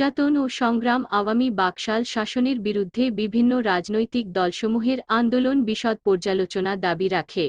নির্যাতন ও সংগ্রাম আওয়ামী বাকশাল শাসনের বিরুদ্ধে বিভিন্ন রাজনৈতিক দলসমূহের আন্দোলন বিশদ পর্যালোচনা দাবি রাখে।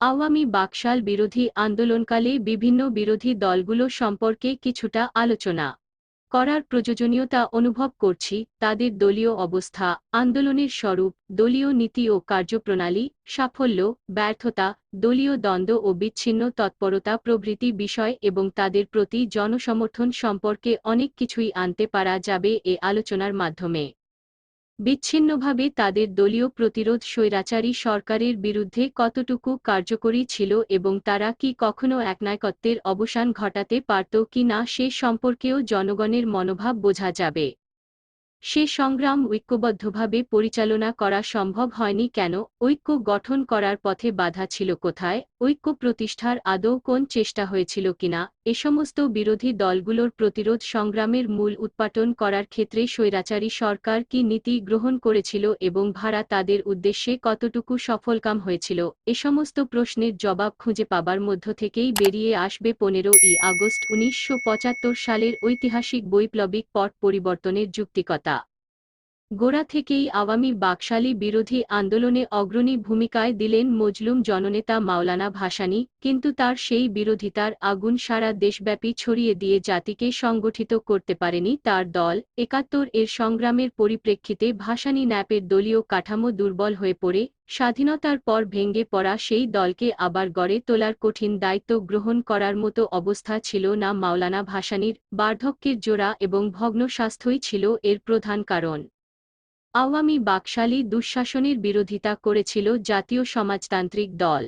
আওয়ামী বাকশাল বিরোধী আন্দোলনকালে বিভিন্ন বিরোধী দলগুলো সম্পর্কে কিছুটা আলোচনা। করার প্রয়োজনীয়তা অনুভব করছি, তাদের দলীয় অবস্থা, আন্দোলনের স্বরূপ, দলীয় নীতি ও কার্যপ্রণালী, সাফল্য, ব্যর্থতা, দলীয় দ্বন্দ্ব ও বিচ্ছিন্ন তৎপরতা প্রভৃতি বিষয় এবং তাদের প্রতি জনসমর্থন সম্পর্কে অনেক কিছুই আনতে পারা যাবে এ আলোচনার মাধ্যমে। বিচ্ছিন্নভাবে তাদের দলীয় প্রতিরোধ স্বৈরাচারী সরকারের বিরুদ্ধে কতটুকু কার্যকরী ছিল এবং তারা কি কখনো একনায়কত্বের অবসান ঘটাতে পারত কি না সে সম্পর্কেও জনগণের মনোভাব বোঝা যাবে। সে সংগ্রাম ঐক্যবদ্ধভাবে পরিচালনা করা সম্ভব হয়নি কেন? ঐক্য গঠন করার পথে বাধা ছিল কোথায়? ঐক্য প্রতিষ্ঠার আদৌ কোন চেষ্টা হয়েছিল কিনা? এ সমস্ত বিরোধী দলগুলোর প্রতিরোধ সংগ্রামের মূল উৎপাটন করার ক্ষেত্রে স্বৈরাচারী সরকার কি নীতি গ্রহণ করেছিল এবং ভাড়া তাদের উদ্দেশ্যে কতটুকু সফলকাম হয়েছিল? এ সমস্ত প্রশ্নের জবাব খুঁজে পাবার মধ্য থেকেই বেরিয়ে আসবে পনেরো ই আগস্ট উনিশশো পঁচাত্তর সালের ঐতিহাসিক বৈপ্লবিক পট পরিবর্তনের যুক্তিকতা। গোড়া থেকেই আওয়ামী বাকশালী বিরোধী আন্দোলনে অগ্রণী ভূমিকায় দিলেন মজলুম জননেতা মাওলানা ভাসানী, কিন্তু তার সেই বিরোধিতার আগুন সারা দেশব্যাপী ছড়িয়ে দিয়ে জাতিকে সংগঠিত করতে পারেনি তার দল। একাত্তর এর সংগ্রামের পরিপ্রেক্ষিতে ভাসানী ন্যাপের দলীয় কাঠামো দুর্বল হয়ে পড়ে, স্বাধীনতার পর ভেঙ্গে পড়া সেই দলকে আবার গড়ে তোলার কঠিন দায়িত্ব গ্রহণ করার মতো অবস্থা ছিল না মাওলানা ভাসানীর, বার্ধক্যের জোড়া এবং ভগ্ন স্বাস্থ্যই ছিল এর প্রধান কারণ। আওয়ামী বাকশালী দুঃশাসনের বিরোধিতা করেছিল জাতীয় সমাজতান্ত্রিক দল।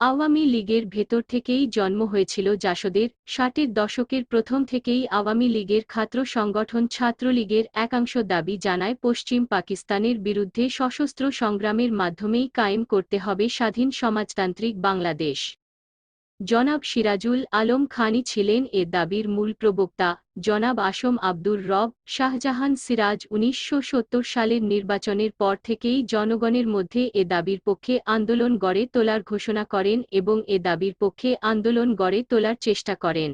আওয়ামী লীগের ভেতর থেকেই জন্ম হয়েছিল জাসদের, ষাটের দশকের প্রথম থেকেই আওয়ামী লীগের খাত্র সংগঠন ছাত্রলীগের একাংশ দাবি জানায় পশ্চিম পাকিস্তানের বিরুদ্ধে সশস্ত্র সংগ্রামের মাধ্যমেই কায়েম করতে হবে স্বাধীন সমাজতান্ত্রিক বাংলাদেশ। জনাব সিরাজুল আলম খানি ছিলেন এ দাবির মূল প্রবক্তা। জনাব আসম আব্দুর রব শাহজাহান সিরাজ উনিশশো সত্তর সালের নির্বাচনের পর থেকেই জনগণের মধ্যে এ দাবির পক্ষে আন্দোলন গড়ে তোলার ঘোষণা করেন এবং এ দাবির পক্ষে আন্দোলন গড়ে তোলার চেষ্টা করেন।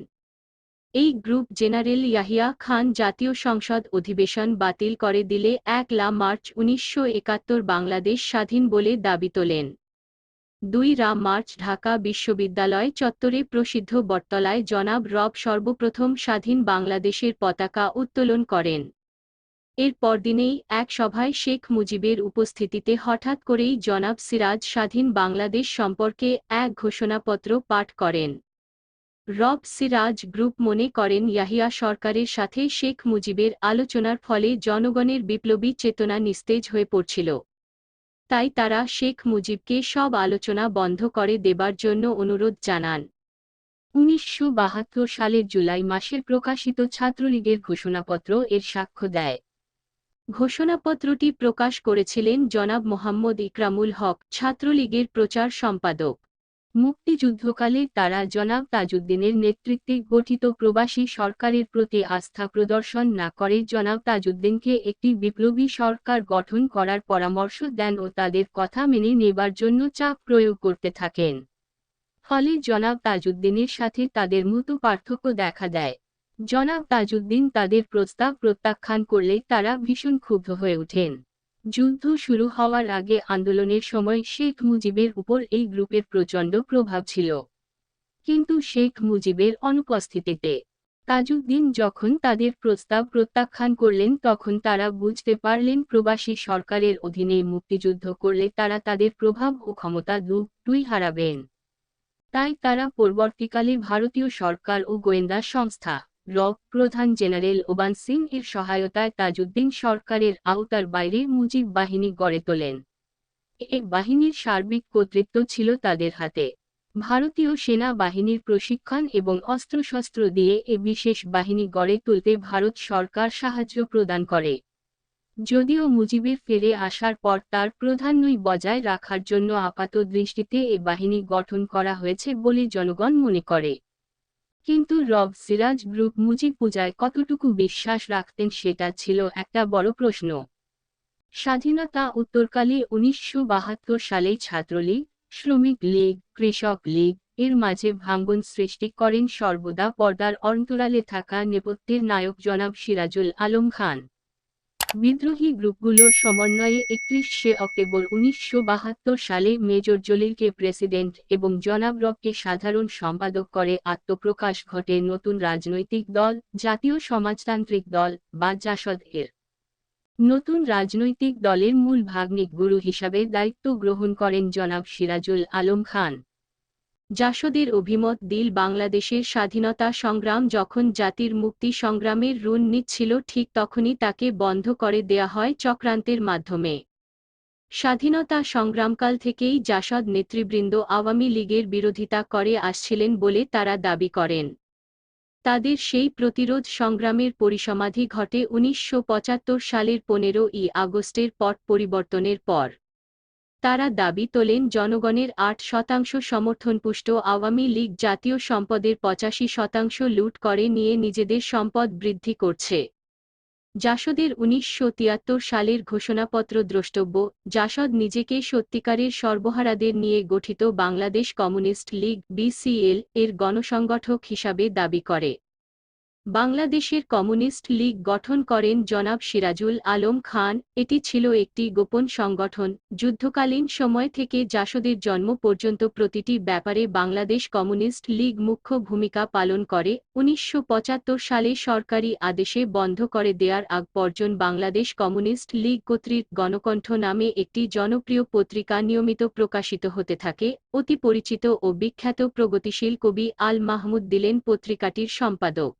এই গ্রুপ জেনারেল ইয়াহিয়া খান জাতীয় সংসদ অধিবেশন বাতিল করে দিলে এক লা মার্চ উনিশশো একাত্তর বাংলাদেশ স্বাধীন বলে দাবি তোলেন। দুই রা মার্চ ঢাকা বিশ্ববিদ্যালয় চত্বরে প্রসিদ্ধ বটতলায় জনাব রব সর্বপ্রথম স্বাধীন বাংলাদেশের পতাকা উত্তোলন করেন। এর পরদিনেই এক সভায় শেখ মুজিবের উপস্থিতিতে হঠাৎ করেই জনাব সিরাজ স্বাধীন বাংলাদেশ সম্পর্কে এক ঘোষণাপত্র পাঠ করেন। রব সিরাজ গ্রুপ মনে করেন ইয়াহিয়া সরকারের সাথে শেখ মুজিবের আলোচনার ফলে জনগণের বিপ্লবী চেতনা নিস্তেজ হয়ে পড়ছিল। তাই তারা শেখ মুজিবকে সব আলোচনা বন্ধ করে দেবার জন্য অনুরোধ জানান। উনিশশো বাহাত্তর সালের জুলাই মাসের প্রকাশিত ছাত্রলীগের ঘোষণাপত্র এর সাক্ষ্য দেয়। ঘোষণাপত্রটি প্রকাশ করেছিলেন জনাব মোহাম্মদ ইকরামুল হক, ছাত্রলীগের প্রচার সম্পাদক। মুক্তিযুদ্ধকালে তারা জনাব তাজউদ্দিনের নেতৃত্বে গঠিত প্রবাসী সরকারের প্রতি আস্থা প্রদর্শন না করে জনাব তাজউদ্দিনকে একটি বিপ্লবী সরকার গঠন করার পরামর্শ দেন ও তাদের কথা মেনে নেবার জন্য চাপ প্রয়োগ করতে থাকেন। ফলে জনাব তাজউদ্দিনের সাথে তাদের মতো পার্থক্য দেখা দেয়। জনাব তাজউদ্দিন তাদের প্রস্তাব প্রত্যাখ্যান করলে তারা ভীষণ ক্ষুব্ধ হয়ে ওঠেন। যুদ্ধ শুরু হওয়ার আগে আন্দোলনের সময় শেখ মুজিবের উপর এই গ্রুপের প্রচণ্ড প্রভাব ছিল। কিন্তু শেখ মুজিবের অনুপস্থিতিতে তাজউদ্দিন যখন তাদের প্রস্তাব প্রত্যাখ্যান করলেন তখন তারা বুঝতে পারলেন প্রবাসী সরকারের অধীনে মুক্তিযুদ্ধ করলে তারা তাদের প্রভাব ও ক্ষমতা দুই হারাবেন। তাই তারা পরবর্তীকালে ভারতীয় সরকার ও গোয়েন্দা সংস্থা র প্রধান জেনারেল ওবান সিং এর সহায়তায় তাজউদ্দিন সরকারের আওতার বাইরে মুজিব বাহিনী গড়ে তোলেন। এ বাহিনীর সার্বিক কর্তৃত্ব ছিল তাদের হাতে। ভারতীয় সেনা বাহিনীর প্রশিক্ষণ এবং অস্ত্রশস্ত্র দিয়ে এ বিশেষ বাহিনী গড়ে তুলতে ভারত সরকার সাহায্য প্রদান করে। যদিও মুজিবের ফিরে আসার পর তার প্রাধান্যই বজায় রাখার জন্য আপাত দৃষ্টিতে এ বাহিনী গঠন করা হয়েছে বলে জনগণ মনে করে। কিন্তু রব সিরাজ গ্রুপ মুজিব পূজায় কতটুকু বিশ্বাস রাখতেন সেটা ছিল একটা বড় প্রশ্ন। স্বাধীনতা উত্তরকালে উনিশশো বাহাত্তর সালে ছাত্রলীগ, শ্রমিক লীগ, কৃষক লীগ এর মাঝে ভাঙ্গন সৃষ্টি করেন সর্বদা পর্দার অন্তরালে থাকা নেপথ্যের নায়ক জনাব সিরাজুল আলম খান। বিদ্রোহী গ্রুপগুলোর সমন্বয়ে একত্রিশে অক্টোবর উনিশশো বাহাত্তর সালে মেজর জলিলকে প্রেসিডেন্ট এবং জনাব রবকে সাধারণ সম্পাদক করে আত্মপ্রকাশ ঘটে নতুন রাজনৈতিক দল, জাতীয় সমাজতান্ত্রিক দল বা জাসদ এর। নতুন রাজনৈতিক দলের মূল ভাগ্নিক গুরু হিসাবে দায়িত্ব গ্রহণ করেন জনাব সিরাজুল আলম খান। জাসদের অভিমত দিল বাংলাদেশের স্বাধীনতা সংগ্রাম যখন জাতির মুক্তি সংগ্রামের ঋণ নিচ্ছিল, ঠিক তখনই তাকে বন্ধ করে দেয়া হয় চক্রান্তের মাধ্যমে। স্বাধীনতা সংগ্রামকাল থেকেই জাসদ নেতৃবৃন্দ আওয়ামী লীগের বিরোধিতা করে আসছিলেন বলে তারা দাবি করেন। তাদের সেই প্রতিরোধ সংগ্রামের পরিসমাধি ঘটে উনিশশো পঁচাত্তর সালের পনেরো ই আগস্টের পট পরিবর্তনের পর। তারা দাবি তোলেন জনগণের আট শতাংশ সমর্থনপুষ্ট আওয়ামী লীগ জাতীয় সম্পদের পঁচাশি শতাংশ লুট করে নিয়ে নিজেদের সম্পদ বৃদ্ধি করছে। জাসদের উনিশশো তিয়াত্তর সালের ঘোষণাপত্র দ্রষ্টব্য, জাসদ নিজেকে সত্যিকারের সর্বহারাদের নিয়ে গঠিত বাংলাদেশ কমিউনিস্ট লীগ বিসিএল এর গণসংগঠক হিসাবে দাবি করে। বাংলাদেশের কমিউনিস্ট লীগ গঠন করেন জনাব সিরাজুল আলম খান। এটি ছিল একটি গোপন সংগঠন। যুদ্ধকালীন সময় থেকে জাসদের জন্ম পর্যন্ত প্রতিটি ব্যাপারে বাংলাদেশ কমিউনিস্ট লীগ মুখ্য ভূমিকা পালন করে। উনিশশো পঁচাত্তর সালে সরকারি আদেশে বন্ধ করে দেয়ার আগ পর্যন্ত বাংলাদেশ কমিউনিস্ট লীগ কর্তৃক গণকণ্ঠ নামে একটি জনপ্রিয় পত্রিকা নিয়মিত প্রকাশিত হতে থাকে। অতি পরিচিত ও বিখ্যাত প্রগতিশীল কবি আল মাহমুদ দিলেন পত্রিকাটির সম্পাদক।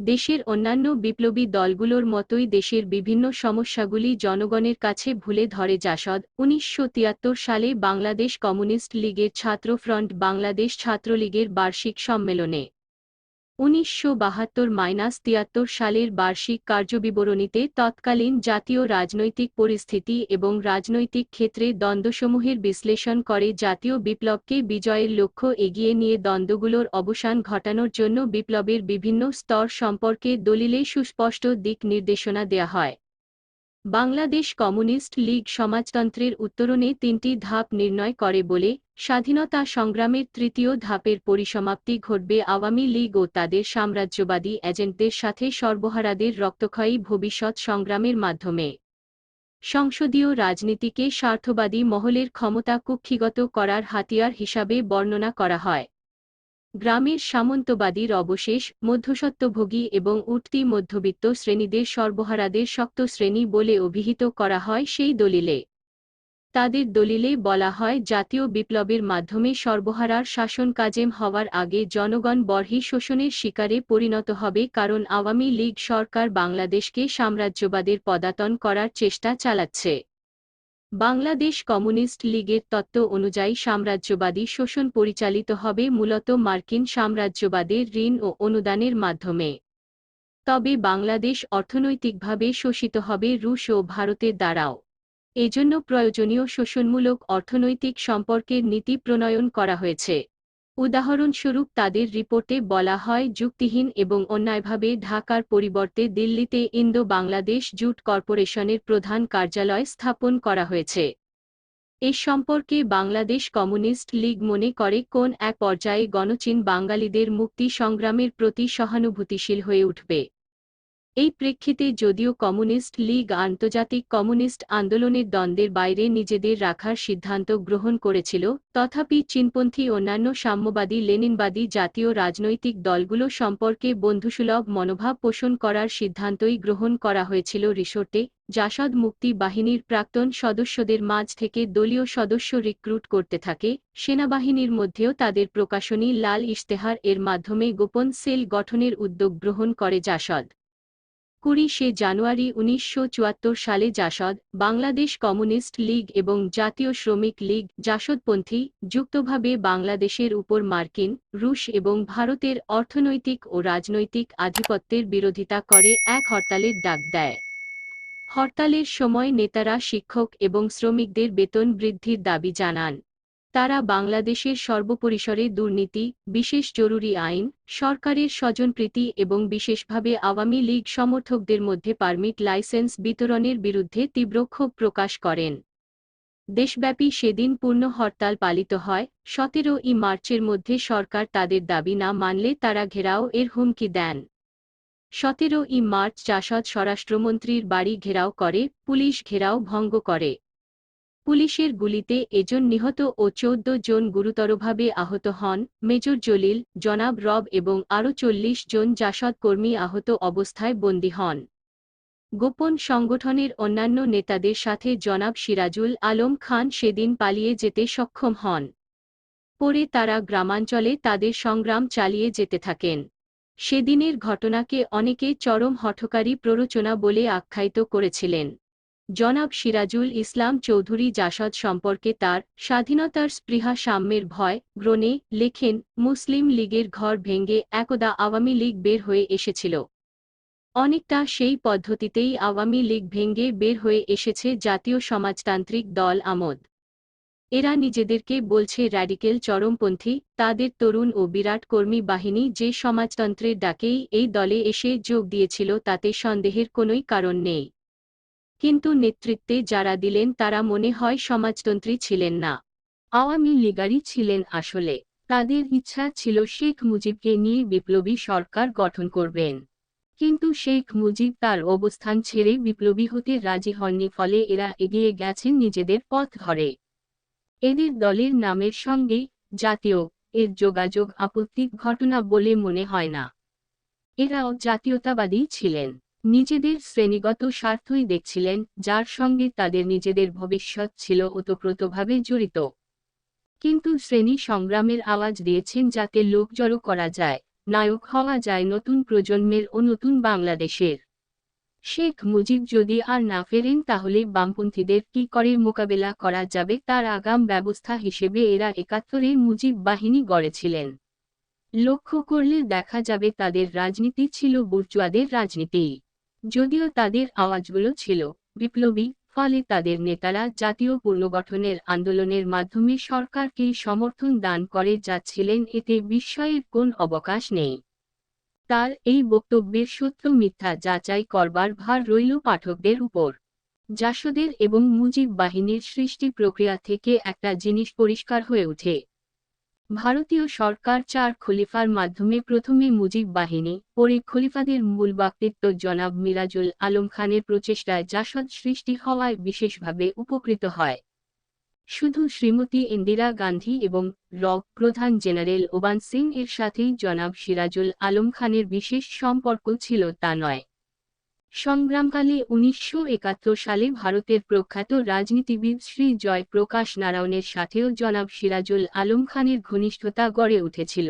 দেশের অন্যান্য বিপ্লবী দলগুলোর মতোই দেশের বিভিন্ন সমস্যাগুলি জনগণের কাছে ভুলে ধরে জাসদ। উনিশশো তিয়াত্তর সালে বাংলাদেশ কমিউনিস্ট লীগের ছাত্রফ্রন্ট বাংলাদেশ ছাত্রলীগের বার্ষিক সম্মেলনে উনিশশো বাহাত্তর মাইনাস তিয়াত্তর সালের বার্ষিক কার্যবিবরণীতে তৎকালীন জাতীয় রাজনৈতিক পরিস্থিতি এবং রাজনৈতিক ক্ষেত্রে দ্বন্দ্বসমূহের বিশ্লেষণ করে জাতীয় বিপ্লবকে বিজয়ের লক্ষ্য এগিয়ে নিয়ে দ্বন্দ্বগুলোর অবসান ঘটানোর জন্য বিপ্লবের বিভিন্ন স্তর সম্পর্কে দলিলে সুস্পষ্ট দিক নির্দেশনা দেয়া হয়। বাংলাদেশ কমিউনিস্ট লীগ সমাজতন্ত্রের উত্তরণে তিনটি ধাপ নির্ণয় করে বলে স্বাধীনতা সংগ্রামের তৃতীয় ধাপের পরিসমাপ্তি ঘটবে আওয়ামী লীগ ও তাদের সাম্রাজ্যবাদী এজেন্টদের সাথে সর্বহারাদের রক্তক্ষয়ী ভবিষ্যৎ সংগ্রামের মাধ্যমে। সংসদীয় রাজনীতিকে স্বার্থবাদী মহলের ক্ষমতা কুক্ষিগত করার হাতিয়ার হিসাবে বর্ণনা করা হয়। গ্রামের সামন্তবাদীর অবশেষ মধ্যসত্ত্বভোগী এবং উঠতি মধ্যবিত্ত শ্রেণীদের সর্বহারাদের শক্ত শ্রেণি বলে অভিহিত করা হয় সেই দলিলে। তাদের দলিলে বলা হয়, জাতীয় বিপ্লবের মাধ্যমে সর্বহারার শাসন কাজেম হওয়ার আগে জনগণ বর্হি শোষণের শিকারে পরিণত হবে কারণ আওয়ামী লীগ সরকার বাংলাদেশকে সাম্রাজ্যবাদের পদাতন করার চেষ্টা চালাচ্ছে। বাংলাদেশ কমিউনিস্ট লীগের তত্ত্ব অনুযায়ী সাম্রাজ্যবাদী শোষণ পরিচালিত হবে মূলত মার্কিন সাম্রাজ্যবাদের ঋণ ও অনুদানের মাধ্যমে। তবে বাংলাদেশ অর্থনৈতিকভাবে শোষিত হবে রুশ ও ভারতের দ্বারাও। এজন্য প্রয়োজনীয় শোষণমূলক অর্থনৈতিক সম্পর্কের নীতি প্রণয়ন করা হয়েছে। উদাহরণস্বরূপ তাদের রিপোর্টে বলা হয়, যুক্তিহীন এবং অন্যায়ভাবে ঢাকার পরিবর্তে দিল্লিতে ইন্দো বাংলাদেশ জুট কর্পোরেশনের প্রধান কার্যালয় স্থাপন করা হয়েছে। এ সম্পর্কে বাংলাদেশ কমিউনিস্ট লীগ মনে করে কোন এক পর্যায়ে গণচীন বাঙালিদের মুক্তি সংগ্রামের প্রতি সহানুভূতিশীল হয়ে উঠবে। এই প্রেক্ষিতে যদিও কমিউনিস্ট লীগ আন্তর্জাতিক কমিউনিস্ট আন্দোলনের দ্বন্দ্বের বাইরে নিজেদের রাখার সিদ্ধান্ত গ্রহণ করেছিল, তথাপি চীনপন্থী অন্যান্য সাম্যবাদী লেনিনবাদী জাতীয় রাজনৈতিক দলগুলো সম্পর্কে বন্ধুসুলভ মনোভাব পোষণ করার সিদ্ধান্তই গ্রহণ করা হয়েছিল রিসোর্টে, জাসদ মুক্তি বাহিনীর প্রাক্তন সদস্যদের মাঝ থেকে দলীয় সদস্য রিক্রুট করতে থাকে, সেনাবাহিনীর মধ্যেও তাদের প্রকাশনী লাল ইশতেহার এর মাধ্যমে গোপন সেল গঠনের উদ্যোগ গ্রহণ করে জাসদ। কুড়িশে জানুয়ারি উনিশশো চুয়াত্তর সালে জাসদ, বাংলাদেশ কমিউনিস্ট লীগ এবং জাতীয় শ্রমিক লীগ জাসদপন্থী যুক্তভাবে বাংলাদেশের উপর মার্কিন, রুশ এবং ভারতের অর্থনৈতিক ও রাজনৈতিক আধিপত্যের বিরোধিতা করে এক হরতালের ডাক দেয়। হরতালের সময় নেতারা শিক্ষক এবং শ্রমিকদের বেতন বৃদ্ধির দাবি জানান। তারা বাংলাদেশের সর্বপরিসরে দুর্নীতি, বিশেষ জরুরি আইন, সরকারের স্বজনপ্রীতি এবং বিশেষভাবে আওয়ামী লীগ সমর্থকদের মধ্যে পারমিট লাইসেন্স বিতরণের বিরুদ্ধে তীব্র ক্ষোভ প্রকাশ করেন। দেশব্যাপী সেদিন পূর্ণ হরতাল পালিত হয়। সতেরো ই মার্চের মধ্যে সরকার তাদের দাবি না মানলে তারা ঘেরাও এর হুমকি দেন। সতেরো ই মার্চ জাসদ স্বরাষ্ট্রমন্ত্রীর বাড়ি ঘেরাও করে, পুলিশ ঘেরাও ভঙ্গ করে। পুলিশের গুলিতে এজন নিহত ও চৌদ্দ জন গুরুতরভাবে আহত হন, মেজর জলিল, জনাব রব এবং আরও চল্লিশ জন জাসদ কর্মী আহত অবস্থায় বন্দী হন। গোপন সংগঠনের অন্যান্য নেতাদের সাথে জনাব সিরাজুল আলম খান সেদিন পালিয়ে যেতে সক্ষম হন। পরে তারা গ্রামাঞ্চলে তাদের সংগ্রাম চালিয়ে যেতে থাকেন। সেদিনের ঘটনাকে অনেকে চরম হঠকারী প্ররোচনা বলে আখ্যায়িত করেছিলেন। জনাব সিরাজুল ইসলাম চৌধুরী জাসদ সম্পর্কে তার স্বাধীনতার স্পৃহা সাম্যের ভয় গ্রনে লেখেন, মুসলিম লীগের ঘর ভেঙ্গে একদা আওয়ামী লীগ বের হয়ে এসেছিল। অনেকটা সেই পদ্ধতিতেই আওয়ামী লীগ ভেঙ্গে বের হয়ে এসেছে জাতীয় সমাজতান্ত্রিক দল আমদ। এরা নিজেদেরকে বলছে র্যাডিকেল চরমপন্থী, তাদের তরুণ ও বিরাট কর্মী বাহিনী যে সমাজতন্ত্রের ডাকেই এই দলে এসে যোগ দিয়েছিল তাতে সন্দেহের কোনোই কারণ নেই। কিন্তু নেতৃত্বে যারা দিলেন তারা মনে হয় সমাজতন্ত্রী ছিলেন না। আওয়ামী লীগারই ছিলেন আসলে। তাদের ইচ্ছা ছিল শেখ মুজিবকে নিয়ে বিপ্লবী সরকার গঠন করবেন। কিন্তু শেখ মুজিব তার অবস্থান ছেড়ে বিপ্লবী হতে রাজি হননি, ফলে এরা এগিয়ে গেছেন নিজেদের পথ ধরে। এদের দলের নামের সঙ্গে জাতীয় এর যোগাযোগ আপত্তিক ঘটনা বলে মনে হয় না। এরাও জাতীয়তাবাদী ছিলেন। নিজেদের শ্রেণীগত স্বার্থই দেখছিলেন, যার সঙ্গে তাদের নিজেদের ভবিষ্যৎ ছিল ওতপ্রোতভাবে জড়িত। কিন্তু শ্রেণি সংগ্রামের আওয়াজ দিয়েছেন যাতে লোক জড়ো করা যায়, নায়ক হওয়া যায় নতুন প্রজন্মের ও নতুন বাংলাদেশের। শেখ মুজিব যদি আর না ফেরেন তাহলে বামপন্থীদের কি করে মোকাবেলা করা যাবে তার আগাম ব্যবস্থা হিসেবে এরা একাত্তরে মুজিব বাহিনী গড়েছিলেন। লক্ষ্য করলে দেখা যাবে তাদের রাজনীতি ছিল বুর্জুয়াদের রাজনীতি। যদিও তাদের আওয়াজগুলো ছিল বিপ্লবী, ফলে তাদের নেতারা জাতীয় পুনর্গঠনের আন্দোলনের মাধ্যমে সরকারকে সমর্থন দান করে যাচ্ছিলেন, এতে বিস্ময়ের কোন অবকাশ নেই। তার এই বক্তব্যের সত্য মিথ্যা যাচাই করবার ভার রইল পাঠকদের উপর। জাসদের এবং মুজিব বাহিনীর সৃষ্টি প্রক্রিয়া থেকে একটা জিনিস পরিষ্কার হয়ে ওঠে। ভারতীয় সরকার চার খলিফার মাধ্যমে প্রথমে মুজিব বাহিনী, পরে খলিফাদের মূল ব্যক্তিত্ব জনাব মিরাজুল আলম খানের প্রচেষ্টায় জাসদ সৃষ্টি হওয়ায় বিশেষভাবে উপকৃত হয়। শুধু শ্রীমতী ইন্দিরা গান্ধী এবং র প্রধান জেনারেল ওবান সিং এর সাথেই জনাব সিরাজুল আলম খানের বিশেষ সম্পর্ক ছিল তা নয়। সংগ্রামকালে উনিশশো একাত্তর সালে ভারতের প্রখ্যাত রাজনীতিবিদ শ্রী জয়প্রকাশ নারায়ণের সাথেও জনাব সিরাজুল আলম খানের ঘনিষ্ঠতা গড়ে উঠেছিল।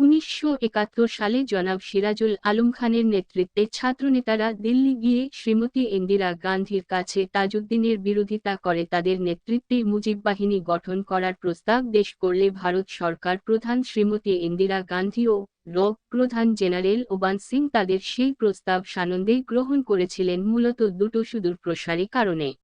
উনিশশো একাত্তর সালে জনাব সিরাজুল আলম খানের নেতৃত্বে ছাত্রনেতারা দিল্লি গিয়ে শ্রীমতী ইন্দিরা গান্ধীর কাছে তাজউদ্দিনের বিরোধিতা করে তাদের নেতৃত্বে মুজিব বাহিনী গঠন করার প্রস্তাব দেশ করলে ভারত সরকার প্রধান শ্রীমতী ইন্দিরা গান্ধী ও র প্রধান জেনারেল ওবান সিং তাদের সেই প্রস্তাব সানন্দে গ্রহণ করেছিলেন মূলত দুটো সুদূর প্রসারী কারণে।